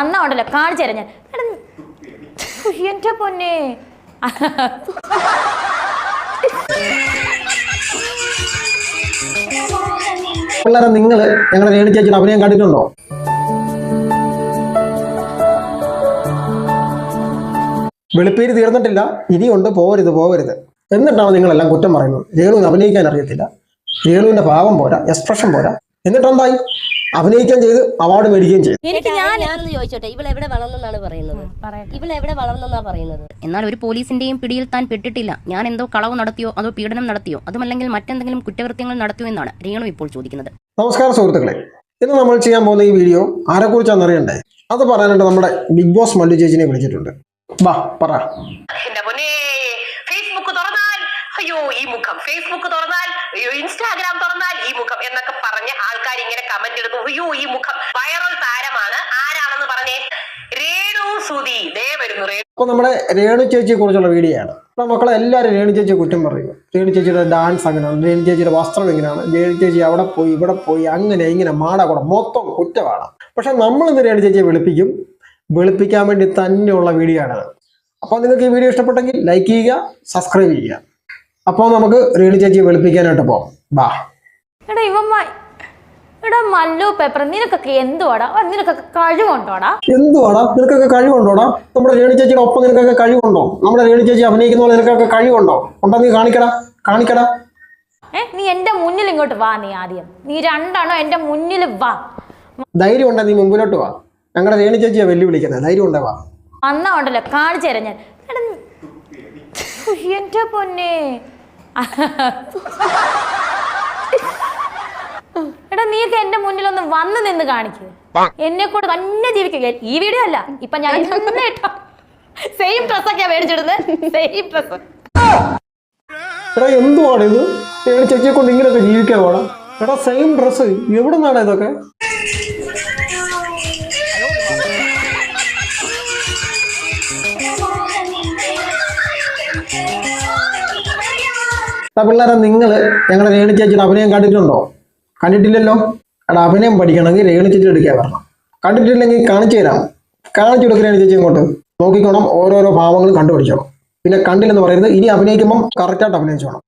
അന്നാ കാണിച്ചു തരാം ഞാൻ എന്റെ പൊന്നെ. പിള്ളേരെ നിങ്ങൾ ഞങ്ങളുടെ രേണു ചേച്ചിയുടെ അഭിനയം കണ്ടിട്ടുണ്ടോ? വെളുപ്പേര് തീർന്നിട്ടില്ല ഇനിയുണ്ട് പോവരുത് പോവരുത്. എന്നിട്ടാണ് നിങ്ങളെല്ലാം കുറ്റം പറയുന്നത്. രേണുവിന് അഭിനയിക്കാൻ അറിയത്തില്ല. രേണുവിന്റെ ഭാവം പോരാ എക്സ്പ്രഷൻ പോരാ. എന്നിട്ടെന്തായി? അഭിനയിക്കാൻ ചെയ്ത് അവാർഡ് മേടിക്കുകയും ചെയ്തു. എനിക്ക് ഞാൻ ഞാനൊന്ന് ചോദിച്ചോട്ടെ ഇവിടെ എവിടെ വളർന്നെന്നാണ് പറയുന്നത്? ഇവിടെ ഇവൾ എവിടെ വളർന്നെന്നാ പറയുന്നത്? എന്നാൽ ഒരു പോലീസിന്റെയും പിടിയിൽ താൻ പെട്ടിട്ടില്ല. ഞാൻ എന്തോ കളവ് നടത്തിയോ അതോ പീഡനം നടത്തിയോ അതുമല്ലെങ്കിൽ മറ്റെന്തെങ്കിലും കുറ്റകൃത്യങ്ങൾ നടത്തിയോ എന്നാണ് രേണു ഇപ്പോൾ ചോദിക്കുന്നത്. നമസ്കാരം സുഹൃത്തുക്കളെ. ഇന്ന് നമ്മൾ ചെയ്യാൻ പോകുന്ന ഈ വീഡിയോ ആരെക്കുറിച്ചാണെന്ന് അറിയണ്ടേ? അത് പറയാനായിട്ട് നമ്മുടെ ബിഗ് ബോസ് മല്ലു ചേച്ചിനെ വിളിച്ചിട്ടുണ്ട്. വാ പറ. ഫേസ്ബുക്ക് തുറന്നാൽ അയ്യോ ഈ മുഖം. ഫേസ്ബുക്ക് തുറന്നാൽ അയ്യോ ഇൻസ്റ്റാഗ്രാം തുറന്നാൽ ഈ മുഖം എന്നൊക്കെ പറഞ്ഞ് ആൾക്കാർ ഇങ്ങനെ കമന്റ് ഇടുന്നു അയ്യോ ഈ മുഖം വൈറൽ താരമാണ് ആരാണെന്ന് പറഞ്ഞേ രേണു സുതി ദേ വരുന്നു രേണു അപ്പൊ നമ്മുടെ രേണു ചേച്ചിയെ കുറിച്ചുള്ള വീഡിയോ ആണ്. അപ്പൊ മക്കളെ എല്ലാവരും രേണു ചേച്ചിയെ കുറ്റം പറയും. രേണു ചേച്ചിയുടെ ഡാൻസ് അങ്ങനെയാണ്. രേണു ചേച്ചിയുടെ വസ്ത്രം എങ്ങനെയാണ് രേണു ചേച്ചി അവിടെ പോയി ഇവിടെ പോയി അങ്ങനെ ഇങ്ങനെ മാടകൂടെ മൊത്തം കുറ്റമാണ് പക്ഷെ നമ്മൾ ഇന്ന് രേണു ചേച്ചിയെ വെളുപ്പിക്കും. വെളുപ്പിക്കാൻ വേണ്ടി തന്നെയുള്ള വീഡിയോ ആണത് അപ്പോൾ നിങ്ങൾക്ക് ഈ വീഡിയോ ഇഷ്ടപ്പെട്ടെങ്കിൽ ലൈക്ക് ചെയ്യുക സബ്സ്ക്രൈബ് ചെയ്യുക. അപ്പോൾ നമുക്ക് രേണു ചേച്ചിയെ വെളുപ്പിക്കാനായിട്ട് പോകാം ബാ. എടാ ഇവമ്മ എടാ മല്ലു പേപ്പർ നിനക്കൊക്കെ എന്തുവാടാ? ഓ, നിനക്കൊക്കെ കഴിവുണ്ടോടാ? എന്തുവാടാ? നിനക്കൊക്കെ കഴിവുണ്ടോടാ? നമ്മുടെ രേണു ചേച്ചിയുടെ ഒപ്പം നിനക്കൊക്കെ കഴിവുണ്ടോ? നമ്മുടെ രേണു ചേച്ചി അഭിനയിക്കുന്ന പോലെ നിനക്കൊക്കെ കഴിവുണ്ടോ? ഉണ്ടോ നീ കാണിക്കടാ കാണിക്കടാ. ഏ നീ എന്റെ മുന്നിൽ ഇങ്ങോട്ട് വാ നീ ആദ്യം. നീ രണ്ടാണോ എന്റെ മുന്നിൽ വാ. ധൈര്യം ഉണ്ടെങ്കിൽ നീ മുമ്പിലോട്ട് വാ. ഞങ്ങളുടെ രേണു ചേച്ചിയെ വെല്ലുവിളിക്കുന്നത് ധൈര്യം ഉണ്ടേ വാ. അന്നാ ഉണ്ടല്ലോ കാണിച്ചു തരാം ഞാൻ. എടാ, ഉയ്യ്, എന്റെ പൊന്നെ. നീയൊക്കെ എന്റെ മുന്നിൽ ഒന്ന് വന്ന് നിന്ന് കാണിക്കുക എന്നെ കൂടെ തന്നെ ജീവിക്കുക ഈ വീഡിയോ അല്ല. ഇപ്പൊ ഞാൻ സെയിം ഡ്രസ്സൊക്കെയാ മേടിച്ചിടുന്നത് സെയിം ഡ്രസ് എടാ എന്തുവാണ് ഇത്? രേണു ചേച്ചിയെ കൊണ്ട് ഇങ്ങനെയൊക്കെ ജീവിക്കാൻ വേണം എടാ സെയിം ഡ്രസ്സ് എവിടെ നിന്നാണ് ഇതൊക്കെ പിള്ളേരെ നിങ്ങൾ ഞങ്ങളുടെ രേണു ചേച്ചിയുടെ അഭിനയം കണ്ടിട്ടുണ്ടോ? കണ്ടിട്ടില്ലല്ലോ. എടാ അഭിനയം പഠിക്കണമെങ്കിൽ രേണു ചേച്ചി എടുക്കാൻ വരണം. കണ്ടിട്ടില്ലെങ്കിൽ കാണിച്ചു തരാം. കാണിച്ചു കൊടുക്കുക രേണു ചേച്ചി ഇങ്ങോട്ട്. നോക്കിക്കോണം ഓരോരോ ഭാവങ്ങളും കണ്ടുപിടിച്ചോണം. പിന്നെ കണ്ടില്ലെന്ന് പറയുന്നത് ഇനി അഭിനയിക്കുമ്പം കറക്റ്റായിട്ട് അഭിനയിച്ചോണം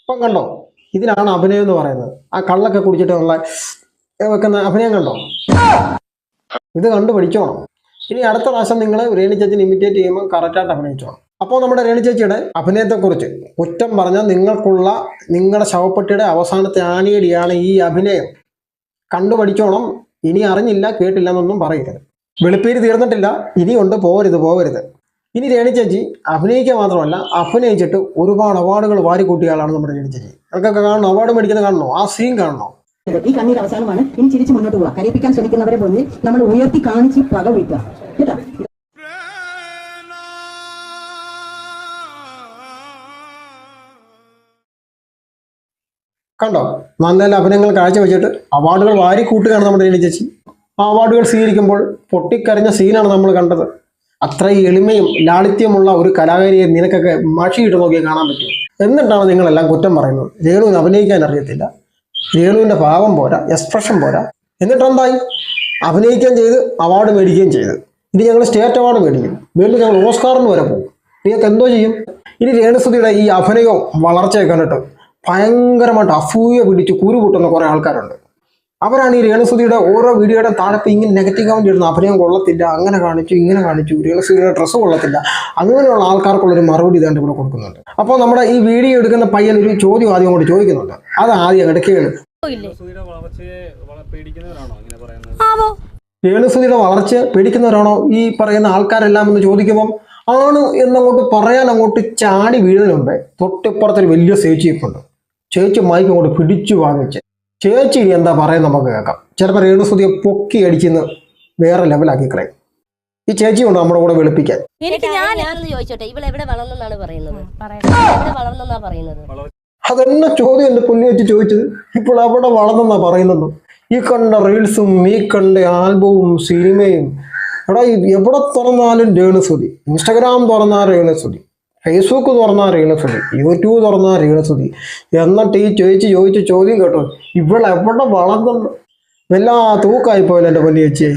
ഇപ്പം കണ്ടോ ഇതിനാണ് അഭിനയം എന്ന് പറയുന്നത്. ആ കള്ളൊക്കെ കുടിച്ചിട്ട് ഉള്ള വെക്കുന്ന അഭിനയം കണ്ടോ? ഇത് കണ്ടു പഠിച്ചോണം. ഇനി അടുത്ത പ്രാവശ്യം നിങ്ങൾ രേണു ചേച്ചിനെ ഇമിറ്റേറ്റ് ചെയ്യുമ്പോൾ കറക്റ്റായിട്ട് അഭിനയിച്ചോണം. അപ്പോൾ നമ്മുടെ രേണു ചേച്ചിയുടെ അഭിനയത്തെക്കുറിച്ച് കുറ്റം പറഞ്ഞാൽ നിങ്ങൾക്കുള്ള നിങ്ങളുടെ ശവപ്പെട്ടിയുടെ അവസാനത്തെ ആണിയടിയാണ് ഈ അഭിനയം. കണ്ടു പഠിച്ചോണം. ഇനി അറിഞ്ഞില്ല കേട്ടില്ല എന്നൊന്നും പറയരുത്. വെളുപ്പേര് തീർന്നിട്ടില്ല ഇനിയുണ്ട് പോവരുത് പോവരുത്. ഇനി രേണു ചേച്ചി അഭിനയിക്കുക മാത്രമല്ല അഭിനയിച്ചിട്ട് ഒരുപാട് അവാർഡുകൾ വാരിക്കൂട്ടിയ ആളാണ് നമ്മുടെ രേണു ചേച്ചി. അവർക്കൊക്കെ കാണണോ? അവാർഡ് മേടിക്കുന്നത് കാണണോ? ആ സീൻ കാണണോ? ഈ കണ്ണീർ അവസാനമാണ്. ഇനി ചിരിച്ച് മുന്നോട്ട് പോവാം. കരയിപ്പിക്കാൻ ശ്രമിക്കുന്നവരെ പോലെ നമ്മൾ ഉയർത്തി കാണിച്ച് പക വീട്ടുക. കേട്ടോ? കണ്ടോ? നല്ല അഭിനയങ്ങൾ കാഴ്ചവെച്ചിട്ട് അവാർഡുകൾ വാരി കൂട്ടുകയാണ് നമ്മുടെ രീതി ചേച്ചി. ആ അവാർഡുകൾ സ്വീകരിക്കുമ്പോൾ പൊട്ടിക്കരഞ്ഞ സീനാണ് നമ്മൾ കണ്ടത്. അത്രയും എളിമയും ലാളിത്യമുള്ള ഒരു കലാകാരിയെ നിനക്കൊക്കെ മഷിയിട്ട് നോക്കിയാൽ കാണാൻ പറ്റും എന്നിട്ടാണ് നിങ്ങളെല്ലാം കുറ്റം പറയുന്നത്. രേണുവിന് അഭിനയിക്കാൻ അറിയത്തില്ല. രേണുവിന്റെ ഭാവം പോരാ എക്സ്പ്രഷൻ പോരാ. എന്നിട്ടെന്തായി അഭിനയിക്കുകയും ചെയ്ത് അവാർഡ് മേടിക്കുകയും ചെയ്ത്. ഇനി ഞങ്ങൾ സ്റ്റേറ്റ് അവാർഡ് മേടിക്കും. വീണ്ടും ഞങ്ങൾ ഓസ്കാറിന് വരെ പോകും. നിങ്ങൾക്ക് എന്തോ ചെയ്യും? ഇനി രേണുസുതിയുടെ ഈ അഭിനയവും വളർച്ചയൊക്കെ കണ്ടിട്ട് ഭയങ്കരമായിട്ട് അസൂയ പിടിച്ച് കുരു കൂട്ടുന്ന കുറേ ആൾക്കാരുണ്ട്. അവരാണ് ഈ രേണുസുതിയുടെ ഓരോ വീഡിയോയുടെ താഴത്ത് ഇങ്ങനെ നെഗറ്റീവ് കമന്റ് ഇടുന്നത് അഭിനയം കൊള്ളത്തില്ല അങ്ങനെ കാണിച്ചു ഇങ്ങനെ കാണിച്ചു രേണുസുതിയുടെ ഡ്രസ്സ് കൊള്ളത്തില്ല. അങ്ങനെയുള്ള ആൾക്കാർക്കുള്ളൊരു മറുപടി ഇതാണ്ട് ഇവിടെ കൊടുക്കുന്നുണ്ട്. അപ്പോൾ നമ്മുടെ ഈ വീഡിയോ എടുക്കുന്ന പയ്യൻ ഒരു ചോദ്യം ആദ്യം കൊണ്ട് ചോദിക്കുന്നുണ്ട്. അത് ആദ്യം അങ്ങോട്ട് കേൾ രേണുസുതിയുടെ വളർച്ച പേടിക്കുന്നവരാണോ ഈ പറയുന്ന ആൾക്കാരെല്ലാം എന്ന് ചോദിക്കുമ്പം ആണ് എന്നങ്ങോട്ട് പറയാൻ അങ്ങോട്ട് ചാടി വീഴുന്നുണ്ട്. തൊട്ടിപ്പുറത്തൊരു വലിയ ചേച്ചിയൊക്കെ ഉണ്ട് ചേച്ചി മൈക്ക് അങ്ങോട്ട് പിടിച്ചു വാങ്ങിച്ച് ചേച്ചി ഇനി എന്താ പറയുന്നത് നമുക്ക് കേൾക്കാം. ചിലപ്പോൾ രേണുസുതിയെ പൊക്കി അടിച്ചിന്ന് വേറെ ലെവലാക്കി കളയും. ഈ ചേച്ചി ഉണ്ട് നമ്മുടെ കൂടെ വെളുപ്പിക്കാൻ. എനിക്ക് ഞാൻ ഞാനൊന്ന് ചോദിച്ചോട്ടെ ഇവൾ എവിടെ വളർന്നെന്നാണ് പറയുന്നത്? എവിടെ വളർന്നെന്നാ പറയുന്നത്? അതെന്നെ ചോദ്യം എന്റെ പുള്ളി വെച്ച് ചോദിച്ചത്? ഇപ്പോൾ അവിടെ വളർന്നെന്നാ പറയുന്നത്? ഈ കണ്ട റീൽസും ഈ കണ്ട ആൽബവും സിനിമയും എടാ എവിടെ തുറന്നാലും രേണുസുതി? ഇൻസ്റ്റഗ്രാം തുറന്നാൽ രേണുസുതി. ഫേസ്ബുക്ക് തുറന്നാൽ രേണുസുതി യൂട്യൂബ് തുറന്നാൽ രേണുസുതി എന്നിട്ട് ഈ ചോദിച്ച് ചോദിച്ച് ചോദ്യം കേട്ടോ. ഇവിടെ എവിടെ വളർന്നു? വല്ലാ തൂക്കായി പോയല്ലോ എന്റെ പൊന്നി ചേച്ചിയെ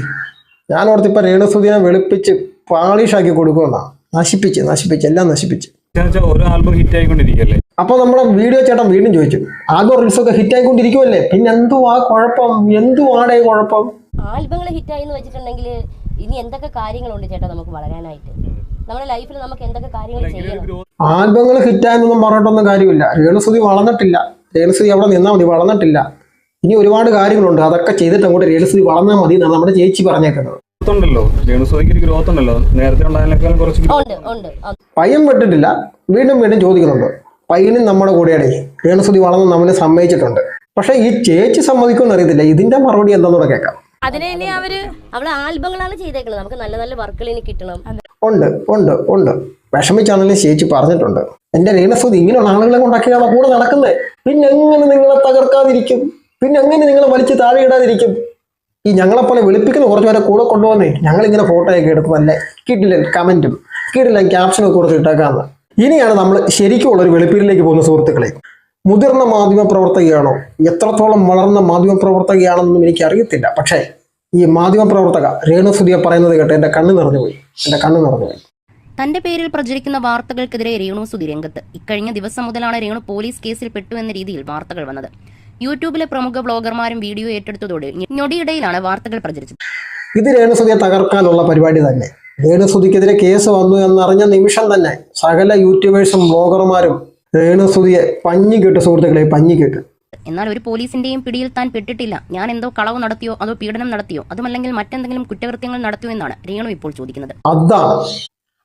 ഞാൻ ഓർത്തിപ്പോൾ രേണുസുതിനെ വെളുപ്പിച്ച് പാളിഷാക്കി കൊടുക്കുമെന്നാ നശിപ്പിച്ച് നശിപ്പിച്ച് എല്ലാം നശിപ്പിച്ച്. വെച്ചാൽ ഒരു ആൽബം ഹിറ്റ് ആയിക്കൊണ്ടിരിക്കല്ലേ അപ്പൊ നമ്മുടെ വീഡിയോ ചേട്ടൻ വീണ്ടും ചോദിച്ചു. ആൽബം റീൽസ് ഒക്കെ ഹിറ്റ് ആയിക്കൊണ്ടിരിക്കുമല്ലേ പിന്നെ എന്തുവാ കുഴപ്പം? എന്തുവാടേ കുഴപ്പം? ആൽബങ്ങൾ ഹിറ്റ് ആയി എന്ന് വെച്ചിട്ടുണ്ടെങ്കിൽ ഇനി എന്തൊക്കെ കാര്യങ്ങളുണ്ട് ചേട്ടാ നമുക്ക് വളരാനായിട്ട്? നമ്മുടെ ലൈഫിൽ നമുക്ക് എന്തൊക്കെ കാര്യങ്ങൾ ചെയ്യണം? ആൽബങ്ങൾ ഹിറ്റായെന്നൊന്നും പറഞ്ഞിട്ടൊന്നും കാര്യമില്ല. രേണുസുതി വളർന്നിട്ടില്ല. രേണുസുതി അവിടെ നിന്നാൽ മതി വളർന്നിട്ടില്ല. ഇനി ഒരുപാട് കാര്യങ്ങളുണ്ട്. അതൊക്കെ ചെയ്തിട്ട് അങ്ങോട്ട് രേണുസുതി വളർന്നാൽ മതി എന്നാണ് നമ്മുടെ ചേച്ചി പറഞ്ഞേക്കുന്നത്. ഉണ്ടല്ലോ. രേണുസുതിക്ക് ഗ്രോത്ത് ഉണ്ടല്ലോ. നേരത്തെ ഉണ്ടായതിനേക്കാളും കുറച്ച് പയ്യൻ വിട്ടിട്ടില്ല. വീണ്ടും വീണ്ടും ചോദിക്കുന്നുണ്ട്. പയ്യനും നമ്മുടെ കൂടെയാണ്. രേണുസുതി വളർന്ന് നമ്മളെ സമ്മതിച്ചിട്ടുണ്ട്. പക്ഷെ ഈ ചേച്ചി സമ്മതിക്കുമെന്ന് അറിയത്തില്ല ഇതിന്റെ മറുപടി എന്താണെന്നൂടെ കേൾക്കാം. അതിനെ ഇനി അവർ അവൾ ആൽബങ്ങളാണ് ചെയ്തേക്കുന്നത് നമുക്ക് നല്ല നല്ല വർക്കുകൾ ഇനി കിട്ടണം. ഉണ്ട് ഉണ്ട് ഉണ്ട്. വിഷമിച്ചാണെങ്കിലും ചേച്ചി പറഞ്ഞിട്ടുണ്ട്. എന്റെ രേണസുതി ഇങ്ങനെയുള്ള ആളുകളെ കൊണ്ടാക്കിയാണോ കൂടെ നടക്കുന്നത് പിന്നെ എങ്ങനെ നിങ്ങളെ തകർക്കാതിരിക്കും? പിന്നെ എങ്ങനെ നിങ്ങളെ വലിച്ച് താഴെ ഇടാതിരിക്കും ഈ ഞങ്ങളെപ്പോലെ വിളിപ്പിക്കുന്ന കുറച്ച് പേരെ കൂടെ കൊണ്ടുവന്നേ. ഞങ്ങളിങ്ങനെ ഫോട്ടോയൊക്കെ എടുക്കുന്നല്ലേ കിട്ടില്ല കമന്റും കിട്ടില്ല ക്യാപ്ഷനും കൊടുത്ത് ഇട്ടേക്കാന്ന്. ഇനിയാണ് നമ്മൾ ശരിക്കുമുള്ള ഒരു വെളുപ്പീരിലേക്ക് പോകുന്ന സുഹൃത്തുക്കളെ. മുതിർന്ന മാധ്യമ പ്രവർത്തകയാണോ? എത്രത്തോളം വളർന്ന മാധ്യമ പ്രവർത്തകയാണെന്നും എനിക്ക് അറിയത്തില്ല പക്ഷേ ഈ മാധ്യമപ്രവർത്തക രേണു സുധിയ പറയുന്നത് കേട്ട് എന്റെ കണ്ണ് നിറഞ്ഞുപോയി. എന്റെ എന്റെ കണ്ണ് നിറഞ്ഞുപോയി. തന്റെ പേരിൽ പ്രചരിക്കുന്ന വാർത്തകൾക്കെതിരെ രേണു സുധി രംഗത്ത്. ഇക്കഴിഞ്ഞ ദിവസം മുതലാണ് രേണു പോലീസ് കേസിൽ പെട്ടു എന്ന രീതിയിൽ വാർത്തകൾ വന്നത്. യൂട്യൂബിലെ പ്രമുഖ ബ്ലോഗർമാരും വീഡിയോ ഏറ്റെടുത്തതോടെ ഞൊടിയിടയിലാണ് വാർത്തകൾ പ്രചരിച്ചത്. ഇത് രേണുസുതിയെ തകർക്കാനുള്ള പരിപാടി തന്നെ. രേണുസുതിക്കെതിരെ കേസ് വന്നു എന്നറിഞ്ഞ നിമിഷം തന്നെ സകല യൂട്യൂബേഴ്സും ബ്ലോഗർമാരും രേണുസുതിയെ പഞ്ഞി കേട്ട് സുഹൃത്തുക്കളെ പഞ്ഞി കേട്ട് എന്നാൽ ഒരു പോലീസിന്റെയും പിടിയിൽ താൻ പെട്ടിട്ടില്ല. ഞാൻ എന്തോ കളവ് നടത്തിയോ അതോ പീഡനം നടത്തിയോ അതുമല്ലെങ്കിൽ മറ്റെന്തെങ്കിലും കുറ്റകൃത്യങ്ങൾ നടത്തിയോ എന്നാണ് രേണു ഇപ്പോൾ ചോദിക്കുന്നത്. അതാണ്.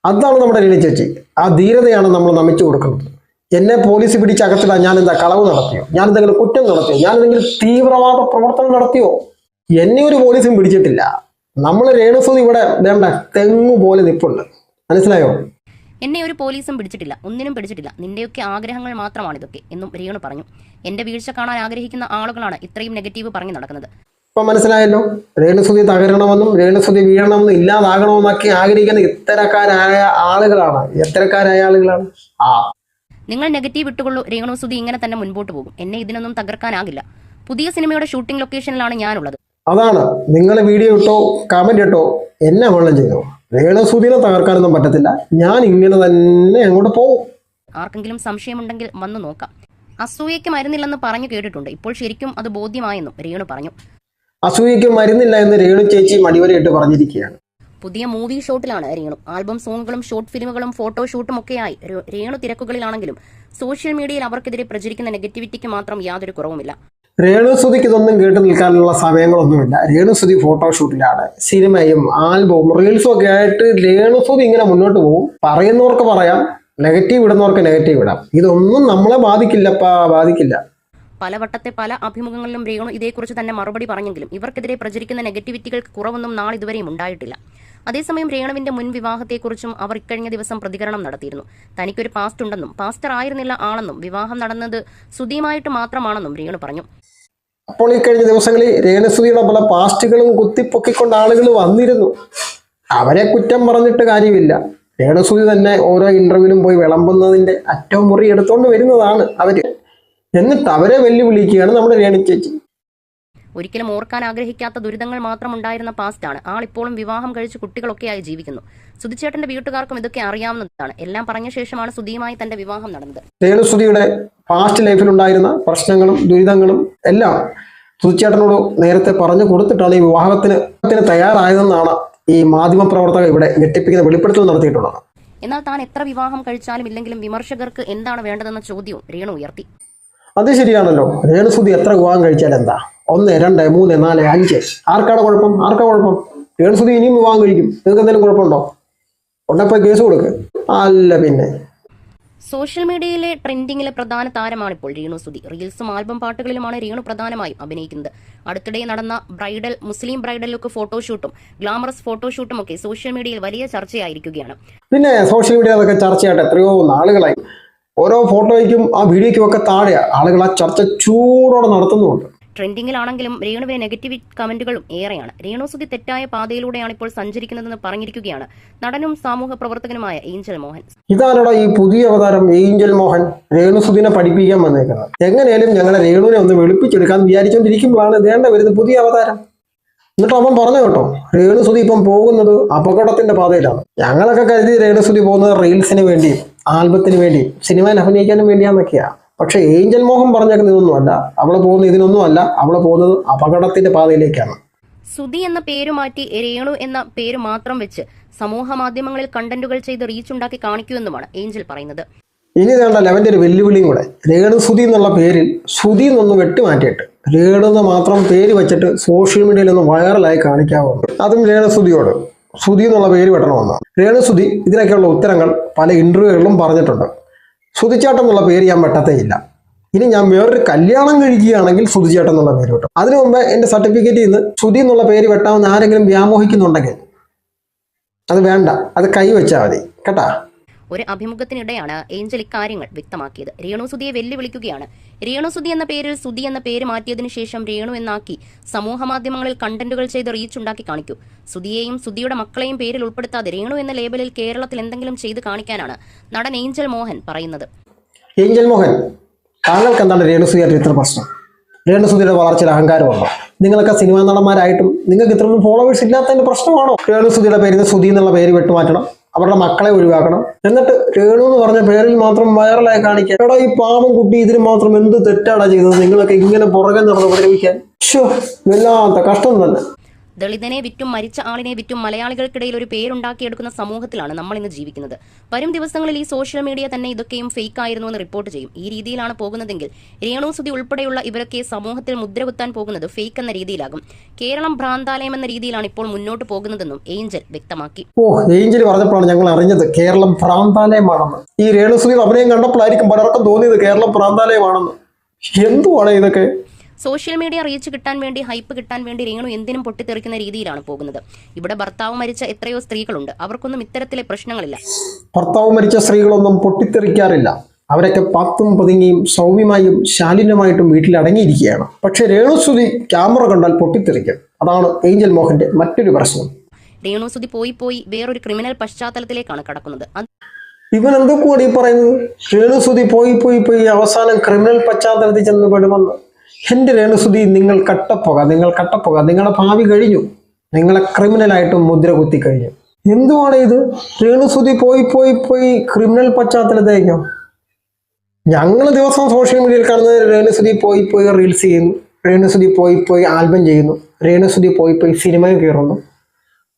അതാണ് നമ്മുടെ രേണു ചേച്ചി. ആ ധീരതയാണ് നമ്മൾ നമിച്ചു കൊടുക്കുന്നത്. എന്നെ പോലീസ് പിടിച്ചകത്തിടാൻ ഞാൻ എന്താ കളവ് നടത്തിയോ? ഞാൻ എന്തെങ്കിലും കുറ്റം നടത്തിയോ? ഞാൻ എന്തെങ്കിലും തീവ്രവാദ പ്രവർത്തനം നടത്തിയോ? എന്നെ ഒരു പോലീസും പിടിച്ചിട്ടില്ല. നമ്മൾ രേണുസുതി ഇവിടെ വേണ്ട തെങ്ങു പോലെ നിപ്പുണ്ട്. മനസ്സിലായോ? എന്നെ ഒരു പോലീസും പിടിച്ചിട്ടില്ല ഒന്നിനും പിടിച്ചിട്ടില്ല. നിന്റെയൊക്കെ ആഗ്രഹങ്ങൾ മാത്രമാണ് ഇതൊക്കെ എന്നും രേണു പറഞ്ഞു. എന്റെ വീഴ്ച കാണാൻ ആഗ്രഹിക്കുന്ന ആളുകളാണ് ഇത്രയും നെഗറ്റീവ് പറഞ്ഞു നടക്കുന്നത്. ഇപ്പൊ മനസ്സിലായല്ലോ രേണുസുതി തകരണമെന്നും രേണുസുതി വീഴണമെന്നും ഇല്ലാതാകണമെന്നൊക്കെ ആഗ്രഹിക്കുന്ന ഇത്തരക്കാരായ ആളുകളാണ്. എത്തരക്കാരായ ആളുകളാണ്? ആ. നിങ്ങൾ നെഗറ്റീവ് ഇട്ടുകൊള്ളൂ രേണുസുതി ഇങ്ങനെ തന്നെ മുൻപോട്ട് പോകും. എന്നെ ഇതിനൊന്നും തകർക്കാനാകില്ല. പുതിയ സിനിമയുടെ ഷൂട്ടിംഗ് ലൊക്കേഷനിലാണ് ഞാനുള്ളത്. അതാണ്. നിങ്ങൾ വീഡിയോ ഇട്ടോ കമന്റ് ഇട്ടോ എന്നെ വെള്ളം ചെയ്തോ. രേണുസുതിനെ തകർക്കാനൊന്നും പറ്റത്തില്ല. ഞാൻ ഇങ്ങനെ തന്നെ അങ്ങോട്ട് പോകും ആർക്കെങ്കിലും സംശയമുണ്ടെങ്കിൽ വന്നു നോക്കാം. അസൂയയ്ക്ക് മരുന്നില്ലെന്ന് പറഞ്ഞു കേട്ടിട്ടുണ്ട്. ഇപ്പോൾ ശരിക്കും അത് ബോധ്യമായെന്നും രേണു പറഞ്ഞു. അസൂയയ്ക്ക് മരുന്നില്ല എന്ന് രേണു ചേച്ചി മടിവരയിട്ട് പറഞ്ഞിരിക്കുകയാണ്. പുതിയ മൂവി ഷോട്ടിലാണ് രേണു. ആൽബം സോങ്ങുകളും ഷോർട്ട് ഫിലിമുകളും ഫോട്ടോഷൂട്ടും ഒക്കെയായി ര- രേണു തിരക്കുകളിലാണെങ്കിലും സോഷ്യൽ മീഡിയയിൽ അവർക്കെതിരെ പ്രചരിക്കുന്ന നെഗറ്റിവിറ്റിക്ക് മാത്രം യാതൊരു കുറവുമില്ല. രേണുസുതിക്ക് ഇതൊന്നും കേട്ട് നിൽക്കാനുള്ള സമയങ്ങളൊന്നുമില്ല. രേണുസുതി ഫോട്ടോഷൂട്ടിലാണ്. സിനിമയും ആൽബവും റീൽസും ഒക്കെ ആയിട്ട് രേണുസുതി ഇങ്ങനെ മുന്നോട്ട് പോകും പറയുന്നവർക്ക് പറയാം നെഗറ്റീവ് ഇടുന്നവർക്ക് നെഗറ്റീവ് ഇടാം. ഇതൊന്നും നമ്മളെ ബാധിക്കില്ലപ്പാ ബാധിക്കില്ല. പലവട്ടത്തെ പല അഭിമുഖങ്ങളിലും രേണു ഇതേക്കുറിച്ച് തന്നെ മറുപടി പറഞ്ഞെങ്കിലും ഇവർക്കെതിരെ പ്രചരിക്കുന്ന നെഗറ്റിവിറ്റികൾക്ക് കുറവൊന്നും നാളിതുവരെയും ഉണ്ടായിട്ടില്ല. അതേസമയം രേണുവിന്റെ മുൻ വിവാഹത്തെക്കുറിച്ചും അവർ ഇക്കഴിഞ്ഞ ദിവസം പ്രതികരണം നടത്തിയിരുന്നു. തനിക്കൊരു പാസ്റ്റ് ഉണ്ടെന്നും പാസ്റ്റർ ആയിരുന്നില്ല ആണെന്നും വിവാഹം നടന്നത് സുതിയുമായിട്ട് മാത്രമാണെന്നും രേണു പറഞ്ഞു. അപ്പോൾ ഈ കഴിഞ്ഞ ദിവസങ്ങളിൽ രേണുസുതിയുടെ പല പാസ്റ്റുകളും കുത്തിപ്പൊക്കിക്കൊണ്ട് ആളുകൾ വന്നിരുന്നു. അവരെ കുറ്റം പറഞ്ഞിട്ട് കാര്യമില്ല. രേണസുതി തന്നെ ഓരോ ഇന്റർവ്യൂവിലും പോയി വിളമ്പുന്നതിന്റെ അറ്റവും മുറി എടുത്തുകൊണ്ട് വരുന്നതാണ് അവർ. എന്നിട്ട് അവരെ വെല്ലുവിളിക്കുകയാണ് നമ്മുടെ രേണു ചേച്ചി ഒരിക്കലും ഓർക്കാൻ ആഗ്രഹിക്കാത്ത ദുരിതങ്ങൾ മാത്രം ഉണ്ടായിരുന്ന പാസ്റ്റാണ് ആൾ ഇപ്പോഴും വിവാഹം കഴിച്ച് കുട്ടികളൊക്കെയായി ജീവിക്കുന്നു. സുധിച്ചേട്ടന്റെ വീട്ടുകാർക്കും ഇതൊക്കെ അറിയാവുന്നതാണ്. എല്ലാം പറഞ്ഞ ശേഷമാണ് സുധിയുമായി തന്റെ വിവാഹം നടന്നത്. രേണുസുതിയുടെ പാസ്റ്റ് ലൈഫിൽ ഉണ്ടായിരുന്ന പ്രശ്നങ്ങളും ദുരിതങ്ങളും എല്ലാം സുധിച്ചേട്ടനോട് നേരത്തെ പറഞ്ഞു കൊടുത്തിട്ടാണ് ഈ വിവാഹത്തിന് ത്തിന് തയ്യാറായതെന്നാണ് ഈ മാധ്യമ പ്രവർത്തകർ ഇവിടെ ഞെട്ടിപ്പിക്കുന്ന വെളിപ്പെടുത്തൽ നടത്തിയിട്ടുള്ളത്. എന്നാൽ താൻ എത്ര വിവാഹം കഴിച്ചാലും ഇല്ലെങ്കിലും വിമർശകർക്ക് എന്താണ് വേണ്ടതെന്ന ചോദ്യവും രേണു ഉയർത്തി. അത് ശരിയാണല്ലോ. രേണുസുതി എത്ര വിവാഹം കഴിച്ചാൽ എന്താ? ഒന്ന് രണ്ട് മൂന്ന് നാല് അഞ്ച്. ആർക്കാണ് കുഴപ്പം? ആർക്കാ കുഴപ്പം? രേണുസുതി ഇനിയും വിവാഹം കഴിക്കും. നിങ്ങൾക്ക് എന്തെങ്കിലും കുഴപ്പമുണ്ടോ? ഉണ്ടപ്പോൾ കേസ് കൊടുക്ക്. അല്ല പിന്നെ. സോഷ്യൽ മീഡിയയിലെ ട്രെൻഡിങ്ങിലെ പ്രധാന താരമാണ് ഇപ്പോൾ രേണു സുധി. റീൽസും ആൽബം പാട്ടുകളിലുമാണ് രേണു പ്രധാനമായും അഭിനയിക്കുന്നത്. അടുത്തിടെ നടന്ന ബ്രൈഡൽ മുസ്ലിം ബ്രൈഡൽ ലുക്ക് ഫോട്ടോഷൂട്ടും ഗ്ലാമറസ് ഫോട്ടോഷൂട്ടും ഒക്കെ സോഷ്യൽ മീഡിയയിൽ വലിയ ചർച്ചയായിരിക്കുകയാണ്. പിന്നെ സോഷ്യൽ മീഡിയ അതൊക്കെ ചർച്ചയായിട്ട് എത്രയോ നാളുകളായി. ഓരോ ഫോട്ടോയ്ക്കും ആ വീഡിയോയ്ക്കും ഒക്കെ താഴെ ആളുകൾ ആ ചർച്ച ചൂടോടെ നടത്തുന്നുമുണ്ട്. ട്രെൻഡിങ്ങിലാണെങ്കിലും രേണുവിന് നെഗറ്റീവ് കമന്റുകളും ഏറെയാണ്. രേണു സുധി തെറ്റായ പാതയിലൂടെയാണ് ഇപ്പോൾ സഞ്ചരിക്കുന്നതെന്ന് പറഞ്ഞിരിക്കുകയാണ് നടനും സാമൂഹ്യ പ്രവർത്തകനുമായ ഏഞ്ചൽ മോഹൻ. ഇതാണോടാ ഈ പുതിയ അവതാരം ഏഞ്ചൽ മോഹൻ രേണുസുദിനെ പഠിപ്പിക്കാൻ വന്നേക്കുന്നത് എങ്ങനെയാലും ഞങ്ങളെ രേണുവിനെ ഒന്ന് വെളുപ്പിച്ചെടുക്കാൻ വിചാരിച്ചുകൊണ്ടിരിക്കുമ്പോഴാണ് വേണ്ട വരുന്നത് പുതിയ അവതാരം? എന്നിട്ട് അവൻ പറഞ്ഞു കേട്ടോ രേണുസുതി ഇപ്പം പോകുന്നത് അപകടത്തിന്റെ പാതയിലാണ്. ഞങ്ങളൊക്കെ കരുതി രേണുസുതി പോകുന്നത് റീൽസിന് വേണ്ടിയും ആൽബത്തിന് വേണ്ടിയും സിനിമയിൽ അഭിനയിക്കാനും വേണ്ടിയാന്നൊക്കെയാ. പക്ഷെ ഏഞ്ചൽ മോഹൻ പറഞ്ഞേക്കുന്നത് ഇതൊന്നുമല്ല അവൾ പോകുന്ന ഇതിനൊന്നുമല്ല അവൾ പോകുന്നത് അപകടത്തിന്റെ പാതയിലേക്കാണ്. സുധി എന്ന പേര് മാറ്റി രേണു എന്ന പേര് മാത്രം വെച്ച് സമൂഹ മാധ്യമങ്ങളിൽ കണ്ടന്റുകൾ ചെയ്ത് റീച്ച് ഉണ്ടാക്കി കാണിക്കുമെന്നുമാണ് ഏഞ്ചൽ പറയുന്നത്. ഇനി വേണ്ട ലെവന്റെ ഒരു വെല്ലുവിളിയും കൂടെ. രേണു സുധി എന്നുള്ള പേരിൽ സുധി എന്നൊന്ന് വെട്ടിമാറ്റിയിട്ട് രേണു എന്ന് മാത്രം പേര് വെച്ചിട്ട് സോഷ്യൽ മീഡിയയിൽ ഒന്ന് വൈറലായി കാണിക്കാവോ അതും രേണു സുധിയോട്. സുധി എന്നുള്ള പേര് വെട്ടണമെന്നാണ്. രേണു സുധി ഇതിനൊക്കെയുള്ള ഉത്തരങ്ങൾ പല ഇന്റർവ്യൂകളിലും പറഞ്ഞിട്ടുണ്ട്. സുധിച്ചാട്ടം എന്നുള്ള പേര് ഞാൻ വെട്ടത്തേയില്ല. ഇനി ഞാൻ വേറൊരു കല്യാണം കഴിക്കുകയാണെങ്കിൽ സുധിച്ചേട്ടൻ എന്നുള്ള പേര് വെട്ടും. അതിനു മുമ്പ് എന്റെ സർട്ടിഫിക്കറ്റിൽ നിന്ന് ശ്രുതി എന്നുള്ള പേര് വെട്ടാമെന്ന് ആരെങ്കിലും വ്യാമോഹിക്കുന്നുണ്ടെങ്കിൽ അത് വേണ്ട അത് കൈവച്ചാൽ മതി. കേട്ടാ? ഒരു അഭിമുഖത്തിനിടെയാണ് ഏഞ്ചൽ ഇക്കാര്യങ്ങൾ വ്യക്തമാക്കിയത്. രേണു സുധിയെ വെല്ലുവിളിക്കുകയാണ്. രേണു സുധി എന്ന പേരിൽ സുധി എന്ന പേര് മാറ്റിയതിനു ശേഷം രേണു എന്നാക്കി സമൂഹ മാധ്യമങ്ങളിൽ കണ്ടന്റുകൾ ചെയ്ത് റീച്ച് ഉണ്ടാക്കി കാണിക്കൂ. സുധിയെയും സുധിയുടെ മക്കളെയും പേരിൽ ഉൾപ്പെടുത്താതെ രേണു എന്ന ലേബലിൽ കേരളത്തിൽ എന്തെങ്കിലും ചെയ്ത് കാണിക്കാനാണ് നടൻ ഏഞ്ചൽ മോഹൻ പറയുന്നത്. ഏഞ്ചൽ മോഹൻ താങ്കൾക്ക് എന്താണ് രേണുസുതിയായിട്ട് ഇത്ര പ്രശ്നം? രേണുസുതിയുടെ വളർച്ചയിൽ അഹങ്കാരമുണ്ടോ? നിങ്ങളൊക്കെ സിനിമാ നടന്മാരായിട്ടും നിങ്ങൾക്ക് ഇത്രയൊന്നും ഫോളോവേഴ്സ് ഇല്ലാത്തതിന്റെ പ്രശ്നമാണോ? രേണുസുതിയുടെ പേരിൽ നിന്ന് സുധി എന്നുള്ള പേര് വെട്ടുമാറ്റണം. അവരുടെ മക്കളെ ഒഴിവാക്കണം. എന്നിട്ട് രേണു എന്ന് പറഞ്ഞ പേരിൽ മാത്രം വൈറലായി കാണിക്കാൻ. എടാ ഈ പാവം കുട്ടി ഇതിന് മാത്രം എന്ത് തെറ്റാടാ ചെയ്തത്? നിങ്ങളൊക്കെ ഇങ്ങനെ പുറകെ നടന്ന് ഉപദ്രവിക്കാൻ ഷോ വല്ലാത്ത കഷ്ടം തന്നെ. ദളിതനെ വിറ്റും മരിച്ച ആളിനെ വിറ്റും മലയാളികൾക്കിടയിൽ ഒരു പേരുണ്ടാക്കിയെടുക്കുന്ന സമൂഹത്തിലാണ് നമ്മൾ ഇന്ന് ജീവിക്കുന്നത്. വരും ദിവസങ്ങളിൽ ഈ സോഷ്യൽ മീഡിയ തന്നെ ഇതൊക്കെയും ഫേക്ക് ആയിരുന്നു എന്ന് റിപ്പോർട്ട് ചെയ്യും. ഈ രീതിയിലാണ് പോകുന്നതെങ്കിൽ രേണു ഉൾപ്പെടെയുള്ള ഇവരൊക്കെ സമൂഹത്തിൽ മുദ്രകുത്താൻ പോകുന്നത് ഫേക്ക് എന്ന രീതിയിലാകും. കേരളം ഭ്രാന്താലയം എന്ന രീതിയിലാണ് ഇപ്പോൾ മുന്നോട്ട് പോകുന്നതെന്നും ഏഞ്ചൽ വ്യക്തമാക്കി. ഓ ഏഞ്ചൽ പറഞ്ഞപ്പോഴാണ് ഞങ്ങൾ അറിഞ്ഞത് കേരളം ഭ്രാന്താലയമാണെന്ന്. ഈ രേണുസുതിയുടെ അഭിനയം കണ്ടപ്പോഴായിരിക്കും പലർക്കും തോന്നിയത് കേരളം ഭ്രാന്താലയമാണെന്ന്. എന്തുവാണ് ഇതൊക്കെ? സോഷ്യൽ മീഡിയ റീച്ച് കിട്ടാൻ വേണ്ടി ഹൈപ്പ് കിട്ടാൻ വേണ്ടി രേണു എന്തിനും പൊട്ടിത്തെറിക്കുന്ന രീതിയിലാണ് പോകുന്നത്. ഇവിടെ ഭർത്താവ് മരിച്ച എത്രയോ സ്ത്രീകളുണ്ട്. അവർക്കൊന്നും ഇത്തരത്തിലെ പ്രശ്നങ്ങളില്ല. ഭർത്താവ് മരിച്ച സ്ത്രീകളൊന്നും പൊട്ടിത്തെറിക്കാറില്ല. അവരൊക്കെ പത്തും പതുങ്ങിയും സൗമ്യമായും ശാലിന്യമായിട്ടും വീട്ടിൽ അടങ്ങിയിരിക്കുകയാണ് പക്ഷെ രേണുസുതി ക്യാമറ കണ്ടാൽ പൊട്ടിത്തെറിക്കും. അതാണ് ഏഞ്ചൽ മോഹന്റെ മറ്റൊരു പ്രശ്നം. രേണുസുതി പോയി പോയി വേറൊരു ക്രിമിനൽ പശ്ചാത്തലത്തിലേക്കാണ് കടക്കുന്നത്. ഇവൻ എന്തൊക്കെയാണ് ഈ പറയുന്നത്? രേണുസുതി പോയി പോയി പോയി അവസാനം ക്രിമിനൽ പശ്ചാത്തലത്തിൽ ചെന്ന് പെടുമെന്ന്. എന്റെ രേണുസുതി നിങ്ങൾ കട്ടപ്പുക നിങ്ങൾ കട്ടപ്പുക. നിങ്ങളുടെ ഭാവി കഴിഞ്ഞു. നിങ്ങളെ ക്രിമിനലായിട്ട് മുദ്ര കുത്തി കഴിഞ്ഞു. എന്തുവാണ് ഇത്? രേണുസുതി പോയി പോയി പോയി ക്രിമിനൽ പശ്ചാത്തലത്തേക്കോ ഞങ്ങൾ ദിവസം സോഷ്യൽ മീഡിയയിൽ കാണുന്നത് രേണുസുതി പോയി പോയി റീൽസ് ചെയ്യുന്നു. രേണുസുതി പോയി പോയി ആൽബം ചെയ്യുന്നു. രേണുസുതി പോയി പോയി സിനിമയിൽ കയറുന്നു.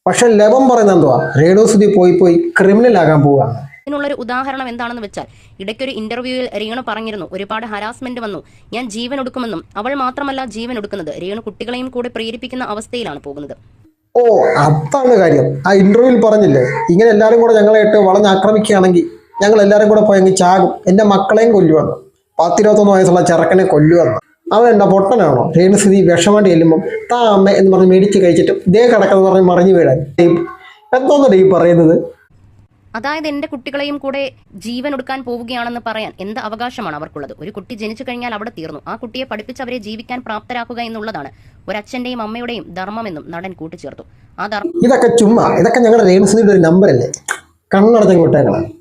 പക്ഷെ ലവം പറയുന്നത് എന്തുവാ? രേണുസുതി പോയി പോയി ക്രിമിനൽ ആകാൻ പോവുകയാണ്. ഇതിനുള്ളൊരു ഉദാഹരണം എന്താണെന്ന് വെച്ചാൽ ഇടയ്ക്കൊരു ഇന്റർവ്യൂവിൽ രേണു പറഞ്ഞിരുന്നു ഒരുപാട് ഹരാസ്മെന്റ് വന്നു. ഞാൻ ജീവൻ എടുക്കുമെന്നും അവൾ മാത്രമല്ല ജീവൻ എടുക്കുന്നത് രേണു കുട്ടികളെയും കൂടെ പ്രേരിപ്പിക്കുന്ന അവസ്ഥയിലാണ് പോകുന്നത്. ഓ അതാണ് കാര്യം. ആ ഇന്റർവ്യൂവിൽ പറഞ്ഞില്ലേ ഇങ്ങനെ എല്ലാവരും കൂടെ ഞങ്ങളെ ഇട്ട് വളഞ്ഞ് ആക്രമിക്കുകയാണെങ്കിൽ ഞങ്ങൾ എല്ലാവരും കൂടെ പോയെങ്കിൽ ചാകും. എന്റെ മക്കളെയും കൊല്ലുവെന്ന്. പത്തിരുപത്തൊന്ന് വയസ്സുള്ള ചെറുക്കനെ കൊല്ലുവെന്ന്. അവൻ എന്നാ പൊട്ടനാണോ? രേണുസ്ഥിതി വിഷമായിട്ട് ചെല്ലുമ്പം താ അമ്മ എന്ന് പറഞ്ഞ് മേടിച്ച് കഴിച്ചിട്ട് ഇതേ കിടക്കുന്നത് പറഞ്ഞ് മറിഞ്ഞു വീഴാൻ. എന്തോന്നല്ലേ ഈ പറയുന്നത്? അതായത് എന്റെ കുട്ടികളെയും കൂടെ ജീവൻ എടുക്കാൻ പോവുകയാണെന്ന് പറയാൻ എന്ത് അവകാശമാണ് അവർക്കുള്ളത്? ഒരു കുട്ടി ജനിച്ചു കഴിഞ്ഞാൽ അവിടെ തീർന്നു. ആ കുട്ടിയെ പഠിപ്പിച്ച് അവരെ ജീവിക്കാൻ പ്രാപ്തരാക്കുക എന്നുള്ളതാണ്. ഒരച്ഛന്റെയും അമ്മയുടെയും ധർമ്മമെന്നും നടൻ കൂട്ടിച്ചേർത്തു. ആ ധർമ്മം ഇതൊക്കെ ചുമ്മാ ഇതൊക്കെ ഞങ്ങളുടെ രേണുസ്ഥിതിയുടെ ഒരു നമ്പറല്ലേ കണ്ണടത്തെ വിട്ടേക്കണം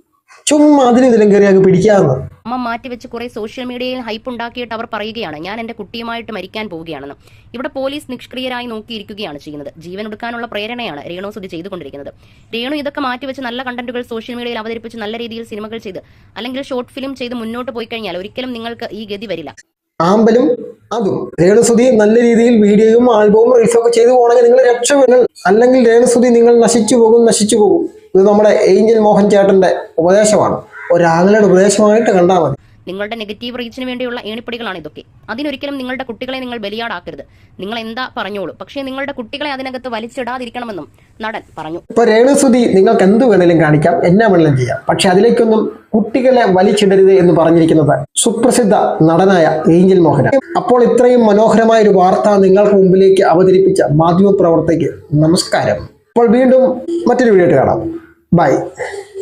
ചുമ്മാ അതിന് ഇതിലും കയറി അങ്ങ് പിടിക്കാമെന്ന് അമ്മ മാറ്റിവെച്ച് കുറെ സോഷ്യൽ മീഡിയയിൽ ഹൈപ്പ് ഉണ്ടാക്കിയിട്ട് അവർ പറയുകയാണ് ഞാൻ എന്റെ കുട്ടിയുമായിട്ട് മരിക്കാൻ പോവുകയാണെന്ന്. ഇവിടെ പോലീസ് നിഷ്ക്രിയരായി നോക്കിയിരിക്കുകയാണ് ചെയ്യുന്നത്. ജീവൻ എടുക്കാനുള്ള പ്രേരണയാണ് രേണു സുധി ചെയ്തുകൊണ്ടിരിക്കുന്നത്. രേണു ഇതൊക്കെ മാറ്റിവെച്ച് നല്ല കണ്ടന്റുകൾ സോഷ്യൽ മീഡിയയിൽ അവതരിപ്പിച്ച് നല്ല രീതിയിൽ സിനിമകൾ ചെയ്ത് അല്ലെങ്കിൽ ഷോർട്ട് ഫിലിം ചെയ്ത് മുന്നോട്ട് പോയി കഴിഞ്ഞാൽ ഒരിക്കലും നിങ്ങൾക്ക് ഈ ഗതി വരില്ല. ആമ്പലും അതും. രേണുസുതി നല്ല രീതിയിൽ വീഡിയോയും ആൽബവും റീൽസും ഒക്കെ ചെയ്തു പോകണമെങ്കിൽ നിങ്ങൾ രക്ഷപ്പെടും അല്ലെങ്കിൽ രേണുസുതി നിങ്ങൾ നശിച്ചു പോകും നശിച്ചു പോകും. ഇത് നമ്മുടെ ഏഞ്ചൽ മോഹൻ ചേട്ടന്റെ ഉപദേശമാണ്. ഒരാങ്ങളുടെ ഉപദേശമായിട്ട് കണ്ടാൽ മതി. നിങ്ങളുടെ നെഗറ്റീവ് റീച്ചിന് വേണ്ടിയുള്ള ഏണിപ്പടികളാണ് ഇതൊക്കെ. അതിനൊരിക്കലും നിങ്ങളുടെ കുട്ടികളെ നിങ്ങൾ ബലിയാടാക്കരുത്. നിങ്ങൾ എന്താ പറഞ്ഞോളൂ. പക്ഷേ നിങ്ങളുടെ കുട്ടികളെ അതിനകത്ത് വലിച്ചിടാതിരിക്കണമെന്നും നടൻ പറഞ്ഞു. ഇപ്പൊ രേണുസുതി നിങ്ങൾക്ക് എന്ത് വേണേലും കാണിക്കാം. എന്നാ വേണേലും ചെയ്യാം. പക്ഷെ അതിലേക്കൊന്നും കുട്ടികളെ വലിച്ചിടരുത് എന്ന് പറഞ്ഞിരിക്കുന്നത് സുപ്രസിദ്ധ നടനായ ഏഞ്ചൽ മോഹന അപ്പോൾ ഇത്രയും മനോഹരമായ ഒരു വാർത്ത നിങ്ങൾക്ക് മുമ്പിലേക്ക് അവതരിപ്പിച്ച മാധ്യമപ്രവർത്തകയ്ക്ക് നമസ്കാരം. അപ്പോൾ വീണ്ടും മറ്റൊരു വീഡിയോ കാണാം. ബൈ